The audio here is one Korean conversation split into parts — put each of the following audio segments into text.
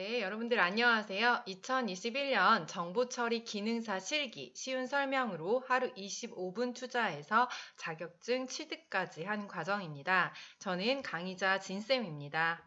네, 여러분들 안녕하세요. 2021년 정보처리 기능사 실기 쉬운 설명으로 하루 25분 투자해서 자격증 취득까지 한 과정입니다. 저는 강의자 진쌤입니다.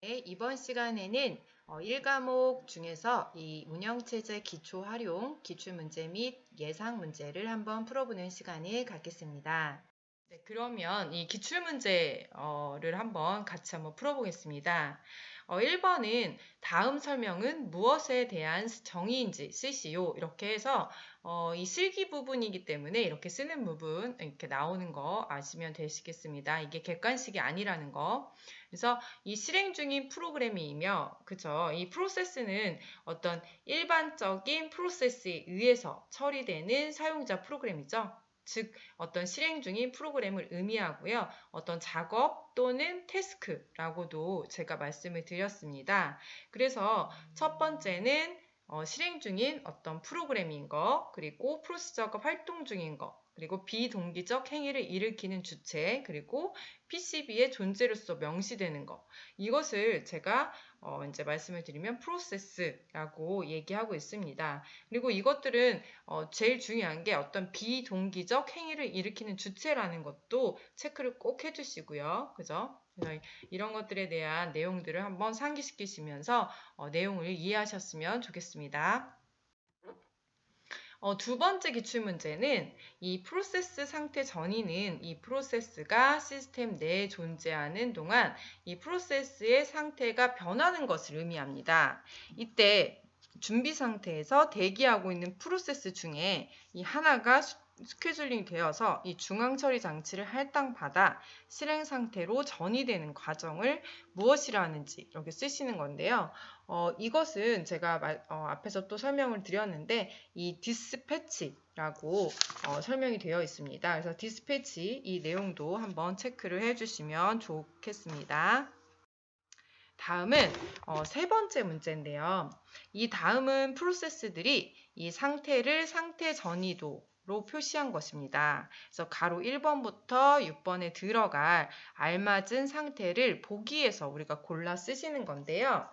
네, 이번 시간에는 1과목 중에서 이 운영체제 기초 활용, 기출문제 및 예상 문제를 한번 풀어보는 시간을 갖겠습니다. 네, 그러면 이 기출문제를 한번 같이 한번 풀어보겠습니다. 어, 1번은 다음 설명은 무엇에 대한 정의인지 쓰시오. 이렇게 해서 어, 이 실기 부분이기 때문에 이렇게 쓰는 부분 이렇게 나오는 거 아시면 되시겠습니다. 이게 객관식이 아니라는 거. 그래서 이 실행 중인 프로그램이며 그죠? 이 프로세스는 어떤 일반적인 프로세스에 의해서 처리되는 사용자 프로그램이죠. 즉 어떤 실행 중인 프로그램을 의미하고요. 어떤 작업 또는 태스크라고도 제가 말씀을 드렸습니다. 그래서 첫 번째는 어, 실행 중인 어떤 프로그램인 거, 그리고 프로시저가 활동 중인 거, 그리고 비동기적 행위를 일으키는 주체, 그리고 PCB의 존재로서 명시되는 것. 이것을 제가 어 이제 말씀을 드리면 프로세스라고 얘기하고 있습니다. 그리고 이것들은 어 제일 중요한 게 어떤 비동기적 행위를 일으키는 주체라는 것도 체크를 꼭 해주시고요. 그죠? 이런 것들에 대한 내용들을 한번 상기시키시면서 어 내용을 이해하셨으면 좋겠습니다. 어, 두 번째 기출문제는 이 프로세스 상태 전이는 이 프로세스가 시스템 내에 존재하는 동안 이 프로세스의 상태가 변하는 것을 의미합니다. 이때 준비 상태에서 대기하고 있는 프로세스 중에 이 하나가 스케줄링 되어서 이 중앙 처리 장치를 할당받아 실행 상태로 전이되는 과정을 무엇이라 하는지 이렇게 쓰시는 건데요. 어, 이것은 제가 말, 어, 앞에서 또 설명을 드렸는데 이 디스패치라고 어, 설명이 되어 있습니다. 그래서 디스패치 이 내용도 한번 체크를 해주시면 좋겠습니다. 다음은 어, 세 번째 문제인데요. 이 다음은 프로세스들이 이 상태를 상태 전이도 로 표시한 것입니다. 그래서 가로 1번부터 6번에 들어갈 알맞은 상태를 보기에서 우리가 골라 쓰시는 건데요.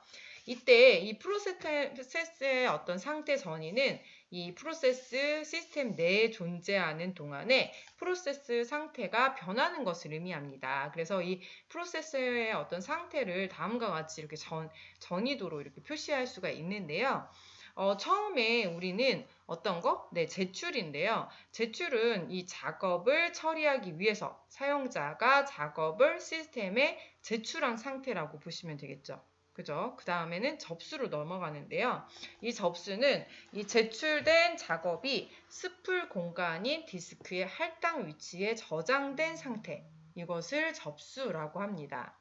이때 이 프로세스의 어떤 상태 전이는 이 프로세스 시스템 내에 존재하는 동안에 프로세스 상태가 변하는 것을 의미합니다. 그래서 이 프로세스의 어떤 상태를 다음과 같이 이렇게 전, 전이도로 이렇게 표시할 수가 있는데요. 어, 처음에 우리는 어떤 거? 네, 제출인데요. 제출은 이 작업을 처리하기 위해서 사용자가 작업을 시스템에 제출한 상태라고 보시면 되겠죠. 그죠? 그 다음에는 접수로 넘어가는데요. 이 접수는 이 제출된 작업이 스풀 공간인 디스크의 할당 위치에 저장된 상태. 이것을 접수라고 합니다.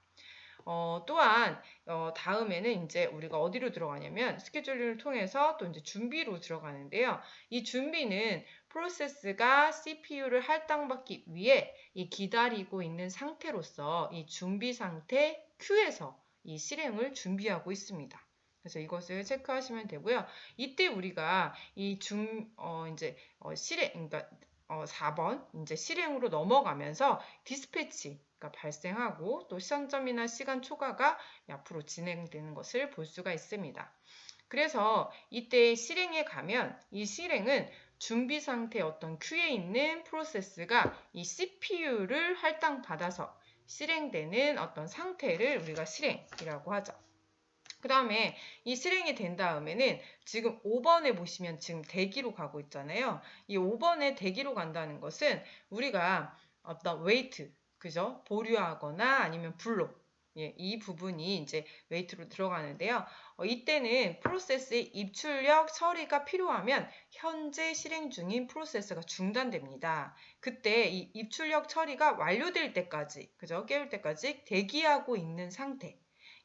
어, 또한 어, 다음에는 이제 우리가 어디로 들어가냐면 스케줄링을 통해서 또 이제 준비로 들어가는데요. 이 준비는 프로세스가 CPU를 할당받기 위해 이 기다리고 있는 상태로서 이 준비 상태 Q에서 이 실행을 준비하고 있습니다. 그래서 이것을 체크하시면 되고요. 이때 우리가 이 중, 어, 이제, 어, 실행, 그러니까, 어, 4번, 이제 실행으로 넘어가면서 디스패치, 가 발생하고 또 시선점이나 시간 초과가 앞으로 진행되는 것을 볼 수가 있습니다. 그래서 이때 실행에 가면 이 실행은 준비 상태 어떤 큐에 있는 프로세스가 이 CPU를 할당받아서 실행되는 어떤 상태를 우리가 실행이라고 하죠. 그 다음에 이 실행이 된 다음에는 지금 5번에 보시면 지금 대기로 가고 있잖아요. 이 5번에 대기로 간다는 것은 우리가 어떤 웨이트, 그죠? 보류하거나 아니면 블록. 예, 이 부분이 이제 웨이트로 들어가는데요. 어, 이때는 프로세스의 입출력 처리가 필요하면 현재 실행 중인 프로세스가 중단됩니다. 그때 이 입출력 처리가 완료될 때까지, 그죠? 깨울 때까지 대기하고 있는 상태.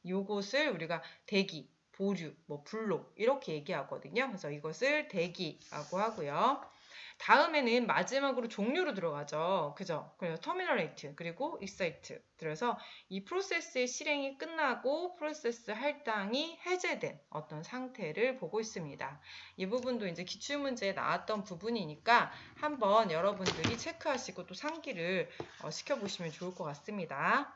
요것을 우리가 대기, 보류, 뭐 블록 이렇게 얘기하거든요. 그래서 이것을 대기라고 하고요. 다음에는 마지막으로 종류로 들어가죠. 그죠? 그래서 터미널레이트 그리고 익사이트. 그래서 이 프로세스의 실행이 끝나고 프로세스 할당이 해제된 어떤 상태를 보고 있습니다. 이 부분도 이제 기출문제에 나왔던 부분이니까 한번 여러분들이 체크하시고 또 상기를 어, 시켜보시면 좋을 것 같습니다.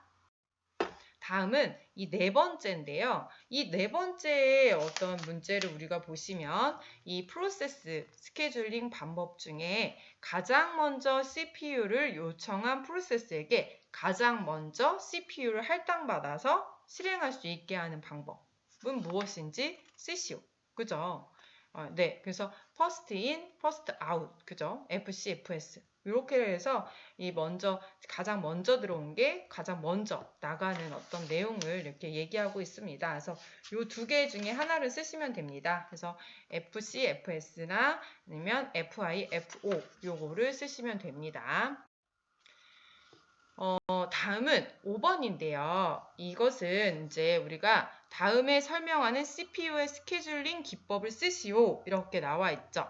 다음은 이 네 번째인데요. 이 네 번째의 어떤 문제를 우리가 보시면 이 프로세스 스케줄링 방법 중에 가장 먼저 CPU를 요청한 프로세스에게 가장 먼저 CPU를 할당받아서 실행할 수 있게 하는 방법은 무엇인지 쓰시오. 그죠? 어, 네, 그래서 first in, first out, 그죠? FC, FS. 이렇게 해서 이 먼저 가장 먼저 들어온 게 가장 먼저 나가는 어떤 내용을 이렇게 얘기하고 있습니다. 그래서 이 두 개 중에 하나를 쓰시면 됩니다. 그래서 FC, FS나 아니면 FI, FO 요거를 쓰시면 됩니다. 어, 다음은 5번인데요. 이것은 이제 우리가 다음에 설명하는 CPU의 스케줄링 기법을 쓰시오. 이렇게 나와 있죠.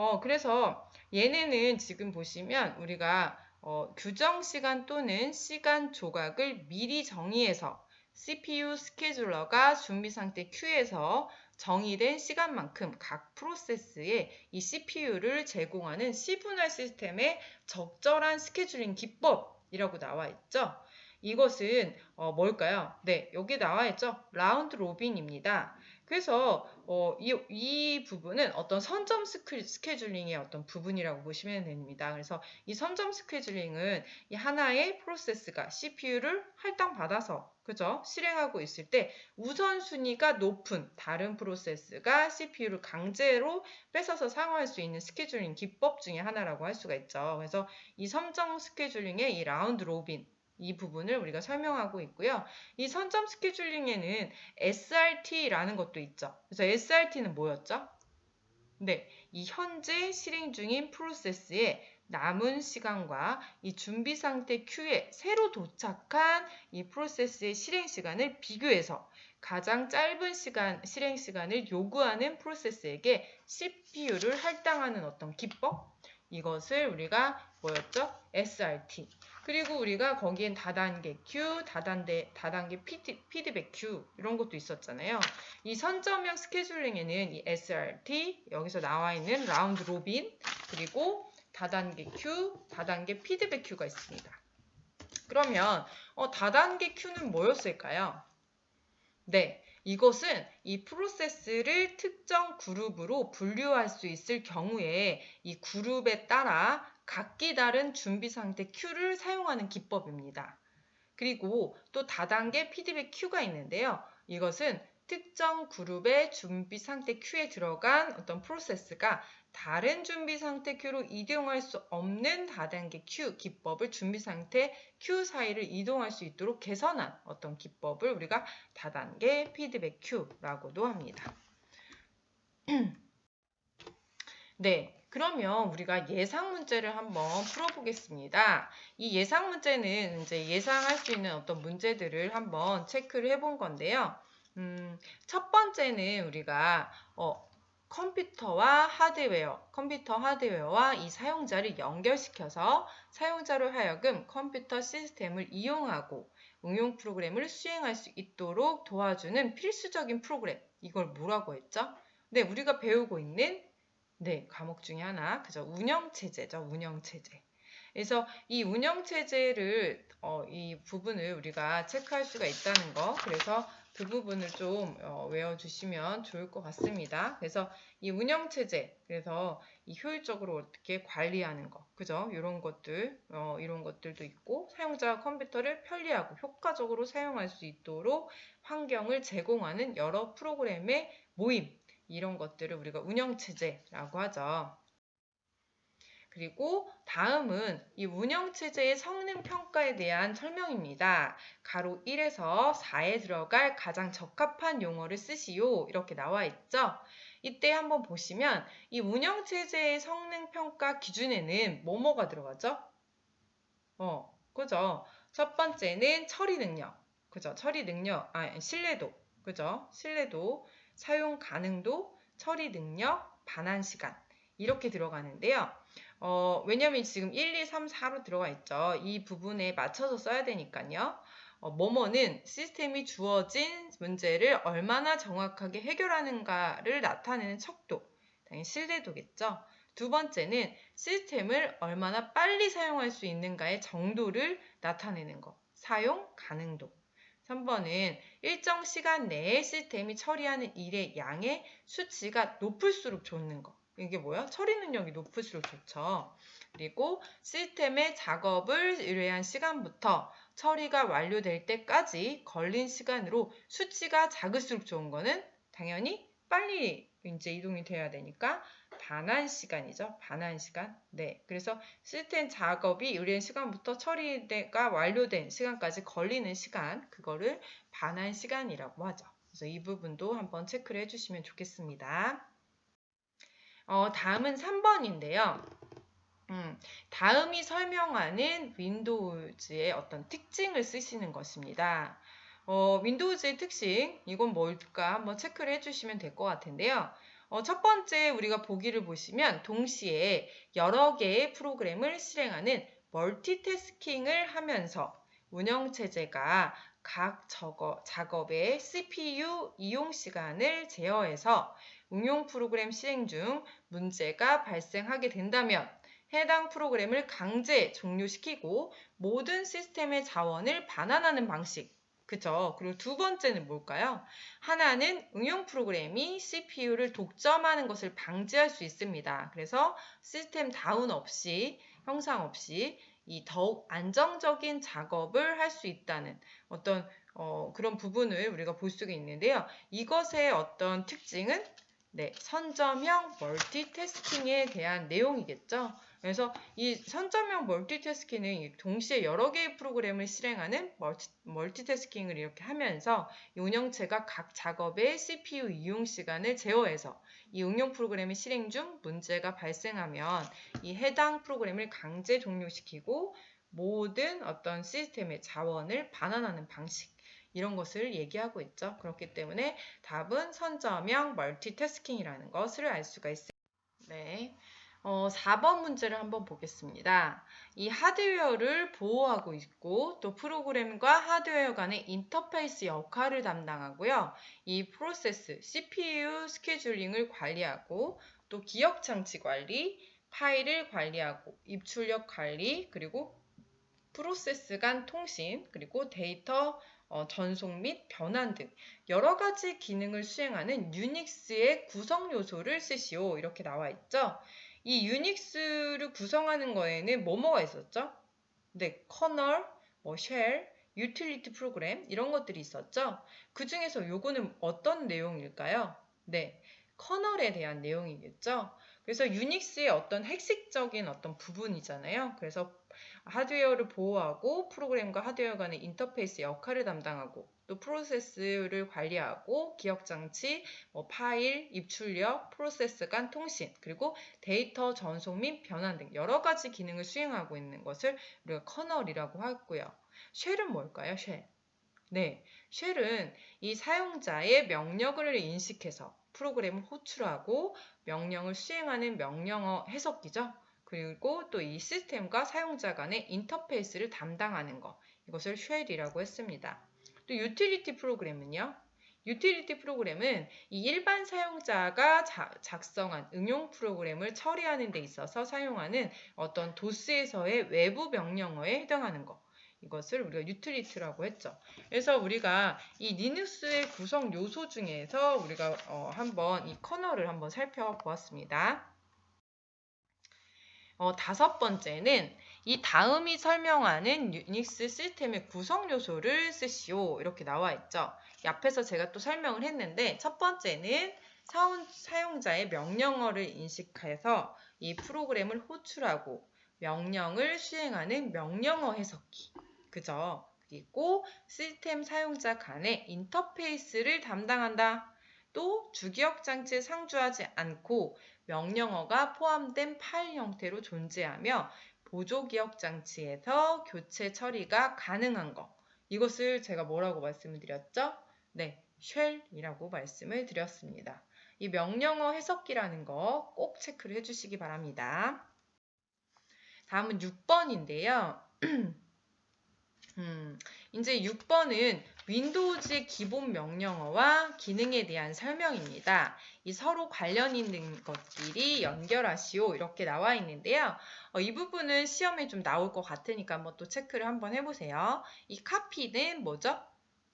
어, 그래서 얘네는 지금 보시면 우리가 어, 규정 시간 또는 시간 조각을 미리 정의해서 CPU 스케줄러가 준비 상태 Q에서 정의된 시간만큼 각 프로세스에 이 CPU를 제공하는 시분할 시스템의 적절한 스케줄링 기법이라고 나와 있죠. 이것은 어, 뭘까요? 네, 여기 나와 있죠. 라운드 로빈입니다. 그래서 어, 이, 이 부분은 어떤 선점 스케, 스케줄링의 어떤 부분이라고 보시면 됩니다. 그래서 이 선점 스케줄링은 이 하나의 프로세스가 CPU를 할당받아서 그죠? 실행하고 있을 때 우선순위가 높은 다른 프로세스가 CPU를 강제로 뺏어서 사용할 수 있는 스케줄링 기법 중에 하나라고 할 수가 있죠. 그래서 이 선점 스케줄링의 이 라운드 로빈 이 부분을 우리가 설명하고 있고요. 이 선점 스케줄링에는 SRT라는 것도 있죠. 그래서 SRT는 뭐였죠? 네, 이 현재 실행 중인 프로세스의 남은 시간과 이 준비 상태 Q에 새로 도착한 이 프로세스의 실행 시간을 비교해서 가장 짧은 시간, 실행 시간을 요구하는 프로세스에게 CPU를 할당하는 어떤 기법? 이것을 우리가 뭐였죠? SRT. 그리고 우리가 거기엔 다단계 Q, 다단계, 다단계 피드, 피드백 Q 이런 것도 있었잖아요. 이 선점형 스케줄링에는 이 SRT, 여기서 나와 있는 라운드 로빈, 그리고 다단계 Q, 다단계 피드백 Q가 있습니다. 그러면 어, 다단계 Q는 뭐였을까요? 네, 이것은 이 프로세스를 특정 그룹으로 분류할 수 있을 경우에 이 그룹에 따라 각기 다른 준비 상태 Q를 사용하는 기법입니다. 그리고 또 다단계 피드백 Q가 있는데요. 이것은 특정 그룹의 준비 상태 Q에 들어간 어떤 프로세스가 다른 준비 상태 Q로 이동할 수 없는 다단계 Q 기법을 준비 상태 Q 사이를 이동할 수 있도록 개선한 어떤 기법을 우리가 다단계 피드백 Q라고도 합니다. 네. 그러면 우리가 예상 문제를 한번 풀어보겠습니다. 이 예상 문제는 이제 예상할 수 있는 어떤 문제들을 한번 체크를 해본 건데요. 음, 첫 번째는 우리가 어, 컴퓨터와 하드웨어, 컴퓨터 하드웨어와 이 사용자를 연결시켜서 사용자로 하여금 컴퓨터 시스템을 이용하고 응용 프로그램을 수행할 수 있도록 도와주는 필수적인 프로그램. 이걸 뭐라고 했죠? 네, 우리가 배우고 있는 네, 과목 중에 하나. 그죠? 운영체제죠. 운영체제. 그래서 이 운영체제를, 어, 이 부분을 우리가 체크할 수가 있다는 거. 그래서 그 부분을 좀 어, 외워주시면 좋을 것 같습니다. 그래서 이 운영체제, 그래서 이 효율적으로 어떻게 관리하는 거, 그죠? 이런 것들, 어, 이런 것들도 있고, 사용자 컴퓨터를 편리하고 효과적으로 사용할 수 있도록 환경을 제공하는 여러 프로그램의 모임, 이런 것들을 우리가 운영체제라고 하죠. 그리고 다음은 이 운영체제의 성능 평가에 대한 설명입니다. 가로 1에서 4에 들어갈 가장 적합한 용어를 쓰시오. 이렇게 나와 있죠. 이때 한번 보시면 이 운영체제의 성능 평가 기준에는 뭐뭐가 들어가죠? 어, 그죠? 첫 번째는 처리 능력. 그죠? 처리 능력, 아, 신뢰도. 그죠? 신뢰도. 사용 가능도, 처리 능력, 반환 시간 이렇게 들어가는데요. 어, 왜냐면 지금 1, 2, 3, 4로 들어가 있죠. 이 부분에 맞춰서 써야 되니까요. 어, 뭐뭐는 시스템이 주어진 문제를 얼마나 정확하게 해결하는가를 나타내는 척도, 당연히 신뢰도겠죠. 두 번째는 시스템을 얼마나 빨리 사용할 수 있는가의 정도를 나타내는 것, 사용 가능도. 3번은 일정 시간 내에 시스템이 처리하는 일의 양의 수치가 높을수록 좋는 거. 이게 뭐야? 처리 능력이 높을수록 좋죠. 그리고 시스템의 작업을 의뢰한 시간부터 처리가 완료될 때까지 걸린 시간으로 수치가 작을수록 좋은 거는 당연히 빨리 이제 이동이 돼야 되니까 반환 시간이죠. 반환 시간. 네. 그래서 시스템 작업이 의뢰한 시간부터 처리가 완료된 시간까지 걸리는 시간, 그거를 반환 시간이라고 하죠. 그래서 이 부분도 한번 체크를 해주시면 좋겠습니다. 어, 다음은 3번인데요. 음, 다음이 설명하는 윈도우즈의 어떤 특징을 쓰시는 것입니다. 어, 윈도우즈의 특징, 이건 뭘까 한번 체크를 해주시면 될 것 같은데요. 어, 첫 번째 우리가 보기를 보시면 동시에 여러 개의 프로그램을 실행하는 멀티태스킹을 하면서 운영체제가 각 작업의 CPU 이용 시간을 제어해서 응용 프로그램 실행 중 문제가 발생하게 된다면 해당 프로그램을 강제 종료시키고 모든 시스템의 자원을 반환하는 방식. 그죠? 그리고 두 번째는 뭘까요? 하나는 응용 프로그램이 CPU를 독점하는 것을 방지할 수 있습니다. 그래서 시스템 다운 없이, 형상 없이 이 더욱 안정적인 작업을 할 수 있다는 어떤 어, 그런 부분을 우리가 볼 수가 있는데요. 이것의 어떤 특징은 네, 선점형 멀티태스킹에 대한 내용이겠죠. 그래서 이 선점형 멀티태스킹은 동시에 여러 개의 프로그램을 실행하는 멀티, 태스킹을 이렇게 하면서 이 운영체가 각 작업의 CPU 이용 시간을 제어해서 이 응용 프로그램의 실행 중 문제가 발생하면 이 해당 프로그램을 강제 종료시키고 모든 어떤 시스템의 자원을 반환하는 방식 이런 것을 얘기하고 있죠. 그렇기 때문에 답은 선점형 멀티태스킹이라는 것을 알 수가 있습니다. 네. 어, 4번 문제를 한번 보겠습니다. 이 하드웨어를 보호하고 있고 또 프로그램과 하드웨어 간의 인터페이스 역할을 담당하고요. 이 프로세스, CPU 스케줄링을 관리하고 또 기억 장치 관리, 파일을 관리하고 입출력 관리, 그리고 프로세스 간 통신, 그리고 데이터 어, 전송 및 변환 등 여러 가지 기능을 수행하는 유닉스의 구성 요소를 쓰시오. 이렇게 나와 있죠. 이 유닉스를 구성하는 거에는 뭐뭐가 있었죠? 네, 커널, 뭐 쉘, 유틸리티 프로그램 이런 것들이 있었죠. 그 중에서 요거는 어떤 내용일까요? 네, 커널에 대한 내용이겠죠. 그래서 유닉스의 어떤 핵심적인 어떤 부분이잖아요. 그래서 하드웨어를 보호하고 프로그램과 하드웨어 간의 인터페이스 역할을 담당하고 또 프로세스를 관리하고 기억 장치, 뭐 파일, 입출력, 프로세스 간 통신, 그리고 데이터 전송 및 변환 등 여러 가지 기능을 수행하고 있는 것을 우리가 커널이라고 하고요. 쉘은 뭘까요? 쉘. 네, 쉘은 이 사용자의 명령을 인식해서 프로그램을 호출하고 명령을 수행하는 명령어 해석기죠. 그리고 또 이 시스템과 사용자 간의 인터페이스를 담당하는 것. 이것을 쉘이라고 했습니다. 또 유틸리티 프로그램은요. 유틸리티 프로그램은 이 일반 사용자가 자, 작성한 응용 프로그램을 처리하는 데 있어서 사용하는 어떤 도스에서의 외부 명령어에 해당하는 것. 이것을 우리가 유틸리티라고 했죠. 그래서 우리가 이 리눅스의 구성 요소 중에서 우리가 어, 한번 이 커널을 한번 살펴보았습니다. 어, 다섯 번째는 이 다음이 설명하는 유닉스 시스템의 구성 요소를 쓰시오. 이렇게 나와 있죠. 이 앞에서 제가 또 설명을 했는데 첫 번째는 사용, 사용자의 명령어를 인식해서 이 프로그램을 호출하고 명령을 수행하는 명령어 해석기. 그죠? 그리고 시스템 사용자 간의 인터페이스를 담당한다. 또 주기억 장치에 상주하지 않고 명령어가 포함된 파일 형태로 존재하며 보조 기억 장치에서 교체 처리가 가능한 것. 이것을 제가 뭐라고 말씀을 드렸죠? 네, 쉘이라고 말씀을 드렸습니다. 이 명령어 해석기라는 거 꼭 체크를 해주시기 바랍니다. 다음은 6번인데요. 음, 이제 6번은 윈도우즈의 기본 명령어와 기능에 대한 설명입니다. 이 서로 관련 있는 것끼리 연결하시오 이렇게 나와 있는데요. 어, 이 부분은 시험에 좀 나올 것 같으니까 한번 또 체크를 한번 해보세요. 이 카피는 뭐죠?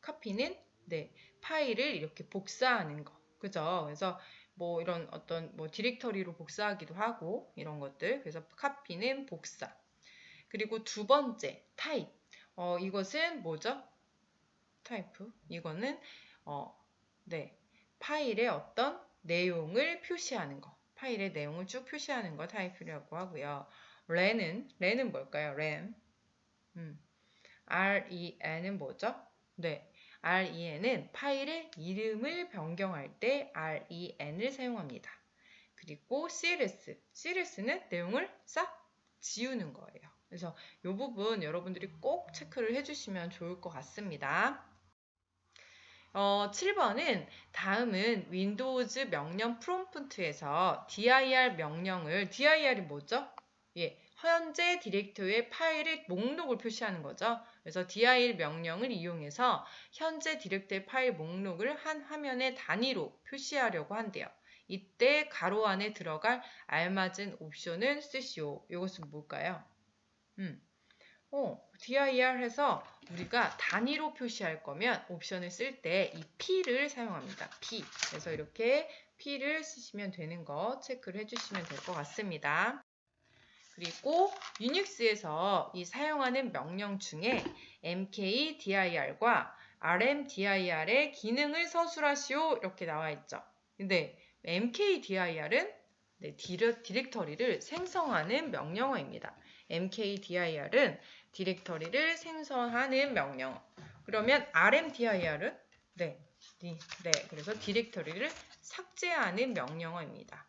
카피는 네, 파일을 이렇게 복사하는 거. 그죠? 그래서 뭐 이런 어떤 뭐 디렉터리로 복사하기도 하고 이런 것들. 그래서 카피는 복사. 그리고 두 번째 타입. 어, 이것은 뭐죠? 타입. 이거는 어, 네. 파일의 어떤 내용을 표시하는 거. 파일의 내용을 쭉 표시하는 거 타입이라고 하고요. ren은 ren은 뭘까요? ren. 음. ren은 뭐죠? 네. ren은 파일의 이름을 변경할 때 ren을 사용합니다. 그리고 cls, cls는 내용을 싹 지우는 거예요. 그래서 이 부분 여러분들이 꼭 체크를 해주시면 좋을 것 같습니다. 어, 7번은 다음은 윈도우즈 명령 프롬프트에서 dir 명령을 dir이 뭐죠? 예, 현재 디렉토리의 파일의 목록을 표시하는 거죠. 그래서 dir 명령을 이용해서 현재 디렉토리 파일 목록을 한 화면의 단위로 표시하려고 한대요. 이때 가로 안에 들어갈 알맞은 옵션을 쓰시오. 이것은 뭘까요? 음, 어, dir 해서 우리가 단위로 표시할 거면 옵션을 쓸 때 이 p를 사용합니다. p. 그래서 이렇게 p를 쓰시면 되는 거 체크를 해주시면 될 것 같습니다. 그리고 유닉스에서 이 사용하는 명령 중에 mkdir과 rmdir의 기능을 서술하시오 이렇게 나와 있죠. 근데 mkdir은 네, 디렉터리를 생성하는 명령어입니다. Mkdir은 디렉터리를 생성하는 명령어. 그러면 rmdir은 네, 네, 네, 그래서 디렉터리를 삭제하는 명령어입니다.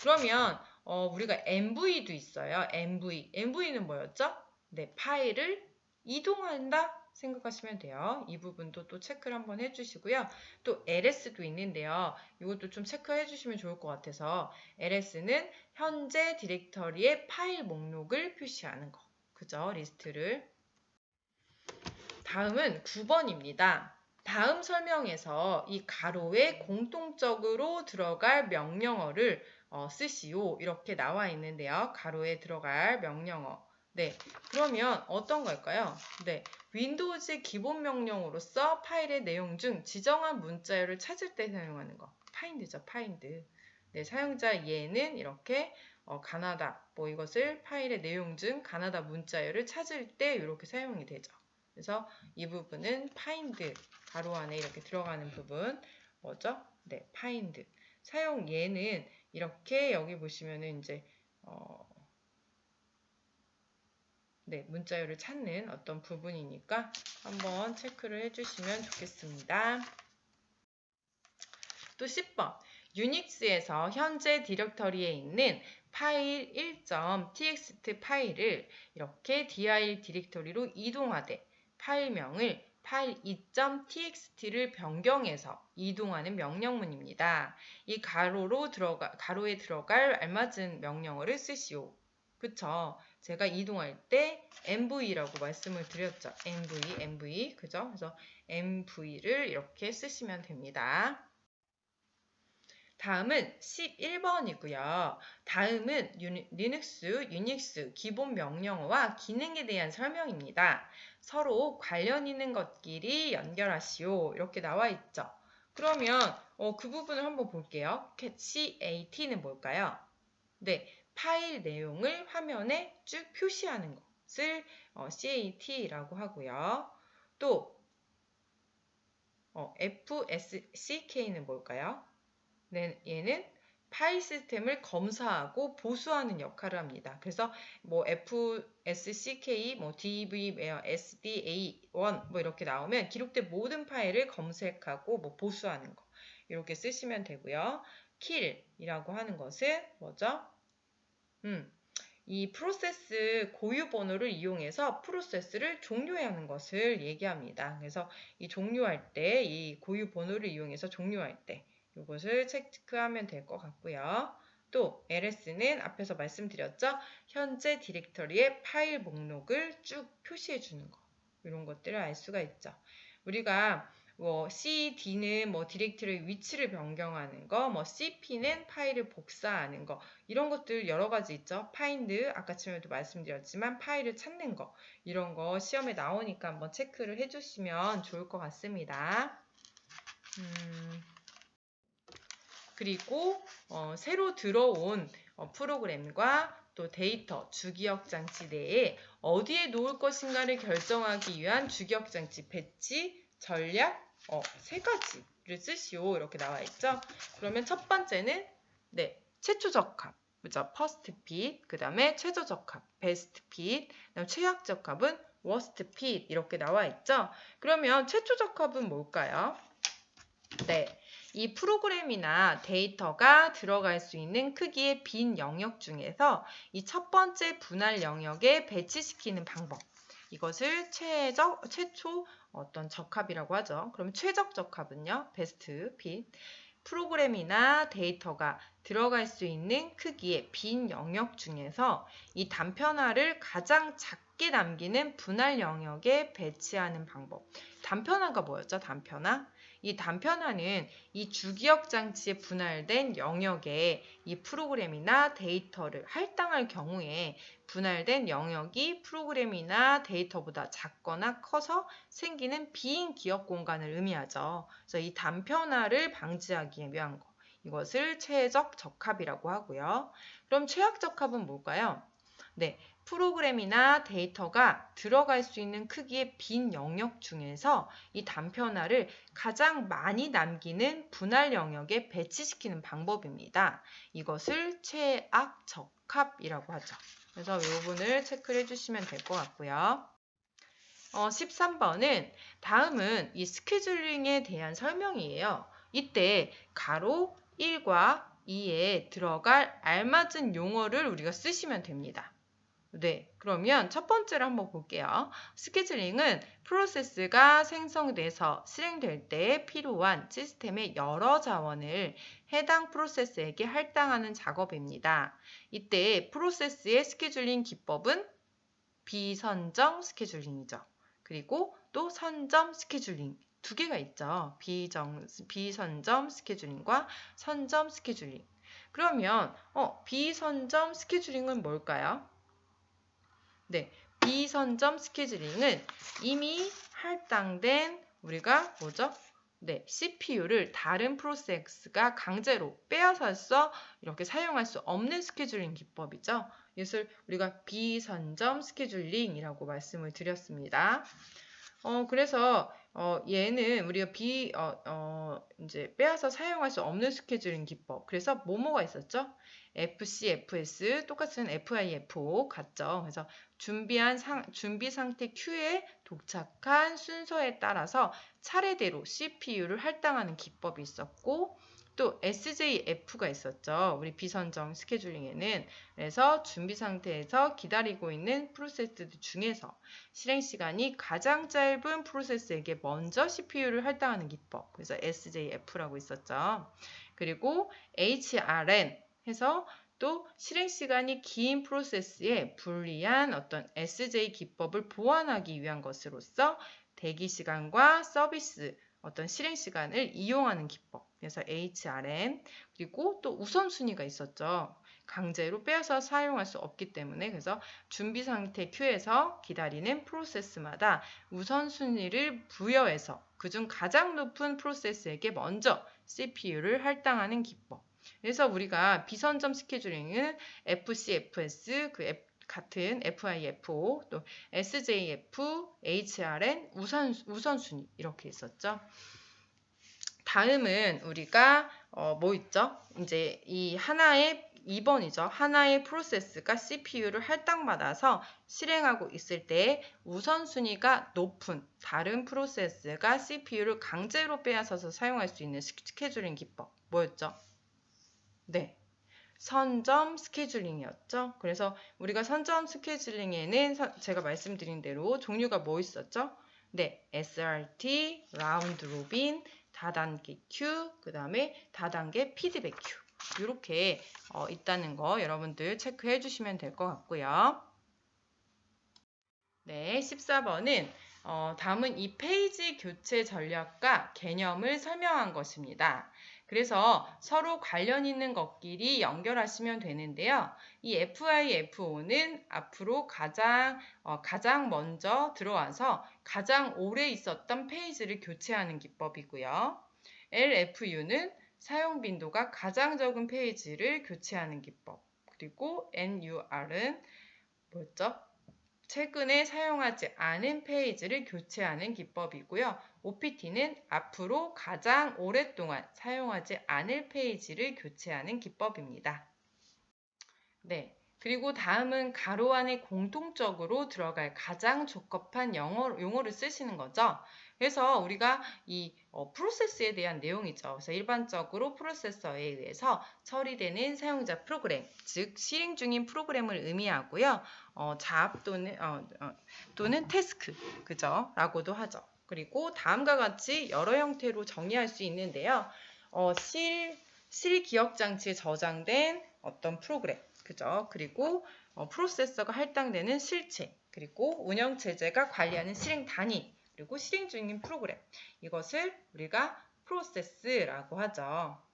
그러면 어, 우리가 MV도 있어요. MV. MV는 뭐였죠? 네, 파일을 이동한다 생각하시면 돼요. 이 부분도 또 체크를 한번 해주시고요. 또 LS도 있는데요. 이것도 좀 체크해 주시면 좋을 것 같아서 LS는 현재 디렉터리의 파일 목록을 표시하는 거. 그죠? 리스트를. 다음은 9번입니다. 다음 설명에서 이 가로에 공통적으로 들어갈 명령어를 어, 쓰시오 이렇게 나와 있는데요. 가로에 들어갈 명령어. 네, 그러면 어떤 걸까요? 네, 윈도우즈 기본 명령으로서 파일의 내용 중 지정한 문자열을 찾을 때 사용하는 거. 파인드죠, 파인드. 네, 사용자 예는 이렇게 어, 가나다 뭐 이것을 파일의 내용 중 가나다 문자열을 찾을 때 이렇게 사용이 되죠. 그래서 이 부분은 파인드 가로 안에 이렇게 들어가는 부분 뭐죠? 네, 파인드. 사용 예는 이렇게 여기 보시면은 이제 어, 네, 문자열을 찾는 어떤 부분이니까 한번 체크를 해주시면 좋겠습니다. 또 10번. 유닉스에서 현재 디렉터리에 있는 파일 1.txt 파일을 이렇게 dir 디렉터리로 이동하되 파일명을 파일 2.txt를 변경해서 이동하는 명령문입니다. 이 가로로 들어가, 가로에 들어갈 알맞은 명령어를 쓰시오. 그쵸? 제가 이동할 때 MV라고 말씀을 드렸죠. MV, MV. 그죠? 그래서 MV를 이렇게 쓰시면 됩니다. 다음은 11번이고요. 다음은 리눅스, 유닉스 기본 명령어와 기능에 대한 설명입니다. 서로 관련 있는 것끼리 연결하시오. 이렇게 나와 있죠. 그러면 어, 그 부분을 한번 볼게요. CAT는 뭘까요? 네, 파일 내용을 화면에 쭉 표시하는 것을 어, CAT라고 하고요. 또 어, FSCK는 뭘까요? 네, 얘는 파일 시스템을 검사하고 보수하는 역할을 합니다. 그래서 뭐 FSCK, 뭐 DB, SDA1 뭐 이렇게 나오면 기록된 모든 파일을 검색하고 뭐 보수하는 거 이렇게 쓰시면 되고요. kill이라고 하는 것은 뭐죠? 음, 이 프로세스 고유 번호를 이용해서 프로세스를 종료하는 것을 얘기합니다. 그래서 이 종료할 때 이 고유 번호를 이용해서 종료할 때 이것을 체크하면 될 것 같고요. 또 ls는 앞에서 말씀드렸죠. 현재 디렉터리의 파일 목록을 쭉 표시해 주는 거. 이런 것들을 알 수가 있죠. 우리가 뭐 C, D는 뭐 디렉트리 위치를 변경하는 거, 뭐 CP는 파일을 복사하는 거 이런 것들 여러 가지 있죠. 파인드 아까 처음에도 말씀드렸지만 파일을 찾는 거 이런 거 시험에 나오니까 한번 체크를 해주시면 좋을 것 같습니다. 음, 그리고 어, 새로 들어온 어, 프로그램과 또 데이터, 주기억 장치 내에 어디에 놓을 것인가를 결정하기 위한 주기억 장치 배치, 전략 어, 세 가지를 쓰시오 이렇게 나와 있죠. 그러면 첫 번째는 네 최초 적합, 그죠? 퍼스트 핏, 그 다음에 최저 적합, 베스트 핏, 그다음 최악 적합은 워스트 핏 이렇게 나와 있죠. 그러면 최초 적합은 뭘까요? 네. 이 프로그램이나 데이터가 들어갈 수 있는 크기의 빈 영역 중에서 이 첫 번째 분할 영역에 배치시키는 방법. 이것을 최적, 최초 어떤 적합이라고 하죠. 그럼 최적 적합은요, 베스트 핏. 프로그램이나 데이터가 들어갈 수 있는 크기의 빈 영역 중에서 이 단편화를 가장 작게 남기는 분할 영역에 배치하는 방법. 단편화가 뭐였죠? 단편화? 이 단편화는 이 주기억 장치에 분할된 영역에 이 프로그램이나 데이터를 할당할 경우에 분할된 영역이 프로그램이나 데이터보다 작거나 커서 생기는 비인 기억 공간을 의미하죠. 그래서 이 단편화를 방지하기 위한 거. 이것을 최적 적합이라고 하고요. 그럼 최악 적합은 뭘까요? 네, 프로그램이나 데이터가 들어갈 수 있는 크기의 빈 영역 중에서 이 단편화를 가장 많이 남기는 분할 영역에 배치시키는 방법입니다. 이것을 최악 적합이라고 하죠. 그래서 이 부분을 체크를 해주시면 될 것 같고요. 어, 13번은 다음은 이 스케줄링에 대한 설명이에요. 이때 가로 1과 2에 들어갈 알맞은 용어를 우리가 쓰시면 됩니다. 네, 그러면 첫 번째로 한번 볼게요. 스케줄링은 프로세스가 생성돼서 실행될 때 필요한 시스템의 여러 자원을 해당 프로세스에게 할당하는 작업입니다. 이때 프로세스의 스케줄링 기법은 비선정 스케줄링이죠. 그리고 또 선점 스케줄링 두 개가 있죠. 비정, 비선점 스케줄링과 선점 스케줄링. 그러면 어, 비선점 스케줄링은 뭘까요? 네, 비선점 스케줄링은 이미 할당된 우리가 뭐죠? 네, CPU를 다른 프로세스가 강제로 빼앗아서 이렇게 사용할 수 없는 스케줄링 기법이죠. 이것을 우리가 비선점 스케줄링이라고 말씀을 드렸습니다. 어, 그래서 어, 얘는 우리가 비, 어, 어, 이제 빼앗아 사용할 수 없는 스케줄링 기법. 그래서 뭐뭐가 있었죠? FC, FS 똑같은 FIFO 같죠. 그래서 준비한 상, 준비 상태 Q에 도착한 순서에 따라서 차례대로 CPU를 할당하는 기법이 있었고 또 SJF가 있었죠. 우리 비선정 스케줄링에는 그래서 준비 상태에서 기다리고 있는 프로세스들 중에서 실행 시간이 가장 짧은 프로세스에게 먼저 CPU를 할당하는 기법. 그래서 SJF라고 있었죠. 그리고 HRN 해서 또 실행 시간이 긴 프로세스에 불리한 어떤 SJ 기법을 보완하기 위한 것으로서 대기 시간과 서비스 어떤 실행 시간을 이용하는 기법. 그래서 HRM 그리고 또 우선순위가 있었죠. 강제로 빼앗아 사용할 수 없기 때문에 그래서 준비 상태 큐에서 기다리는 프로세스마다 우선순위를 부여해서 그중 가장 높은 프로세스에게 먼저 CPU를 할당하는 기법. 그래서 우리가 비선점 스케줄링은 FCFS 그 F, 같은 FIFO 또 SJF, HRN 우선 우선순위 이렇게 있었죠. 다음은 우리가 어, 뭐 있죠? 이제 이 하나의 2번이죠. 하나의 프로세스가 CPU를 할당받아서 실행하고 있을 때 우선순위가 높은 다른 프로세스가 CPU를 강제로 빼앗아서 사용할 수 있는 스케줄링 기법 뭐였죠? 네. 선점 스케줄링이었죠. 그래서 우리가 선점 스케줄링에는 제가 말씀드린 대로 종류가 뭐 있었죠? 네, SRT, 라운드 로빈, 다단계 큐, 그 다음에 다단계 피드백 큐. 이렇게 어, 있다는 거 여러분들 체크해 주시면 될 것 같고요. 네, 14번은 어, 다음은 이 페이지 교체 전략과 개념을 설명한 것입니다. 그래서 서로 관련 있는 것끼리 연결하시면 되는데요. 이 FI, FO는 앞으로 가장, 어, 가장 먼저 들어와서 가장 오래 있었던 페이지를 교체하는 기법이고요. LFU는 사용 빈도가 가장 적은 페이지를 교체하는 기법. 그리고 NUR은 뭐였죠? 최근에 사용하지 않은 페이지를 교체하는 기법이고요. OPT는 앞으로 가장 오랫동안 사용하지 않을 페이지를 교체하는 기법입니다. 네. 그리고 다음은 가로 안에 공통적으로 들어갈 가장 적합한 영어, 용어를 쓰시는 거죠. 그래서 우리가 이 어, 프로세스에 대한 내용이죠. 그래서 일반적으로 프로세서에 의해서 처리되는 사용자 프로그램, 즉 실행 중인 프로그램을 의미하고요. 어, 잡 또는 어, 어, 또는 태스크, 그죠? 라고도 하죠. 그리고 다음과 같이 여러 형태로 정의할 수 있는데요. 어, 실, 실 기억 장치에 저장된 어떤 프로그램, 그죠? 그리고 어, 프로세서가 할당되는 실체, 그리고 운영 체제가 관리하는 실행 단위, 그리고 실행 중인 프로그램. 이것을 우리가 프로세스라고 하죠.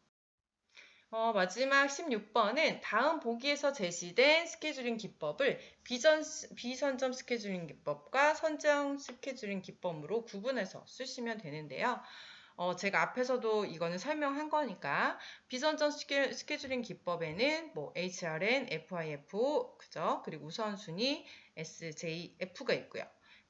어, 마지막 16번은 다음 보기에서 제시된 스케줄링 기법을 비전, 비선점 스케줄링 기법과 선정 스케줄링 기법으로 구분해서 쓰시면 되는데요. 어, 제가 앞에서도 이거는 설명한 거니까 비선점 스케, 스케줄링 기법에는 뭐 HRN, FIFO, 그죠? 그리고 우선순위 SJF가 있고요.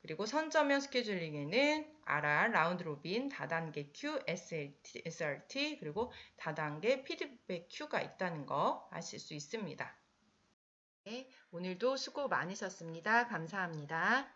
그리고 선점형 스케줄링에는 RR, 라운드 로빈, 다단계 Q, SLT, SRT, 그리고 다단계 피드백 Q가 있다는 거 아실 수 있습니다. 네, 오늘도 수고 많으셨습니다. 감사합니다.